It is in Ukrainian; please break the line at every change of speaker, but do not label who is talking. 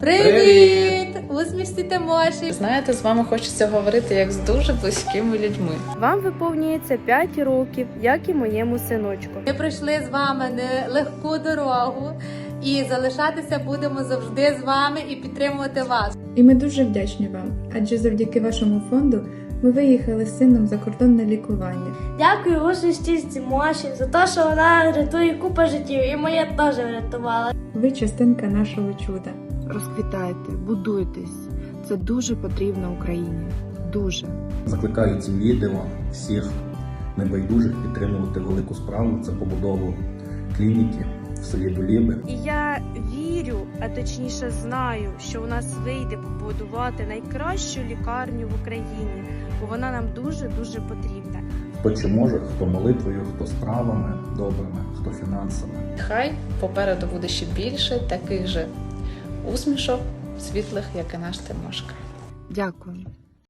Привіт! Усмішці Тимоші!
Знаєте, з вами хочеться говорити як з дуже близькими людьми.
Вам виповнюється 5 років, як і моєму синочку.
Ми пройшли з вами нелегку дорогу і залишатися будемо завжди з вами і підтримувати вас.
І ми дуже вдячні вам, адже завдяки вашому фонду ми виїхали з сином за кордон на лікування.
Дякую стільці Моші за те, що вона рятує купа життів, і моє теж врятувала.
Ви частинка нашого чуда.
Розквітайте, будуйтесь. Це дуже потрібно Україні. Дуже.
Закликаю цим відео всіх небайдужих підтримувати велику справу. Це побудову клініки в селі Доліби.
І я вірю, а точніше знаю, що у нас вийде побудувати найкращу лікарню в Україні, бо вона нам дуже дуже потрібна.
Хто чи може, хто молитвою, хто справами добрими, хто фінансами.
Хай попереду буде ще більше таких же усмішок, світлих, як і наш Тимошка.
Дякую.